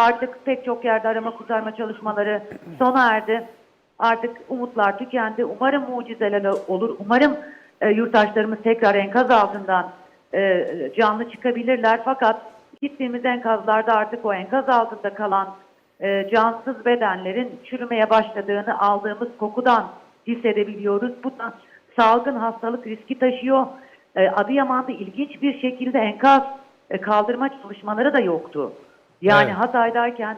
Artık pek çok yerde arama kurtarma çalışmaları sona erdi. Artık umutlar tükendi. Umarım mucizeler olur. Umarım e, yurttaşlarımız tekrar enkaz altından e, canlı çıkabilirler. Fakat gittiğimiz enkazlarda artık o enkaz altında kalan e, cansız bedenlerin çürümeye başladığını aldığımız kokudan hissedebiliyoruz. Bu da salgın hastalık riski taşıyor. E, Adıyaman'da ilginç bir şekilde enkaz e, kaldırma çalışmaları da yoktu. Yani Evet. Hatay'dayken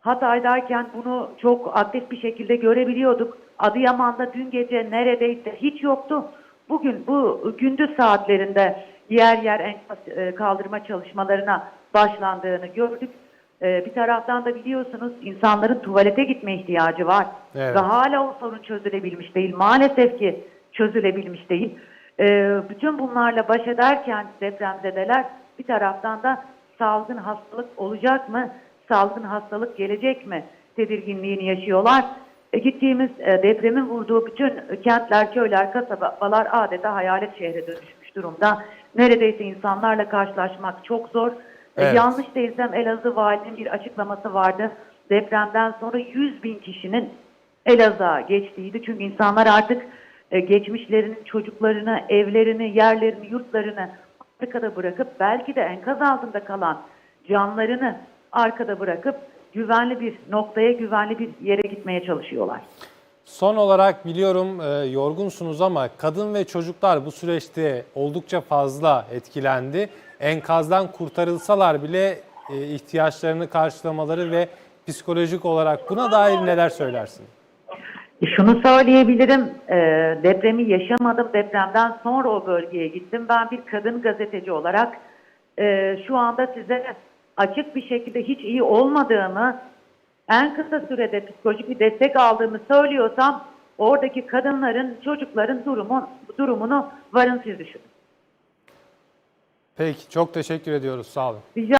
Hatay'dayken bunu çok aktif bir şekilde görebiliyorduk. Adıyaman'da dün gece neredeyse hiç yoktu. Bugün bu gündüz saatlerinde yer yer enkaz e, kaldırma çalışmalarına başlandığını gördük. E, Bir taraftan da biliyorsunuz insanların tuvalete gitme ihtiyacı var. Evet. Ve hala o sorun çözülebilmiş değil. Maalesef ki çözülebilmiş değil. E, Bütün bunlarla baş ederken depremzedeler bir taraftan da salgın hastalık olacak mı? Salgın hastalık gelecek mi? Tedirginliğini yaşıyorlar. E, gittiğimiz e, depremin vurduğu bütün kentler, köyler, kasabalar adeta hayalet şehre dönüşmüş durumda. Neredeyse insanlarla karşılaşmak çok zor. E, Evet. Yanlış değilsem Elazığ valinin bir açıklaması vardı. Depremden sonra 100 bin kişinin Elazığ'a geçtiğiydi. Çünkü insanlar artık e, geçmişlerinin çocuklarını, evlerini, yerlerini, yurtlarını arkada bırakıp belki de enkaz altında kalan canlarını arkada bırakıp güvenli bir noktaya, güvenli bir yere gitmeye çalışıyorlar. Son olarak biliyorum e, yorgunsunuz ama kadın ve çocuklar bu süreçte oldukça fazla etkilendi. Enkazdan kurtarılsalar bile e, ihtiyaçlarını karşılamaları ve psikolojik olarak buna dair neler söylersin? E, Şunu söyleyebilirim, e, depremi yaşamadım, depremden sonra o bölgeye gittim. Ben bir kadın gazeteci olarak e, şu anda size açık bir şekilde hiç iyi olmadığımı, en kısa sürede psikolojik bir destek aldığımı söylüyorsam, oradaki kadınların, çocukların durumu, durumunu varın siz düşünün. Peki çok teşekkür ediyoruz sağ olun. Rica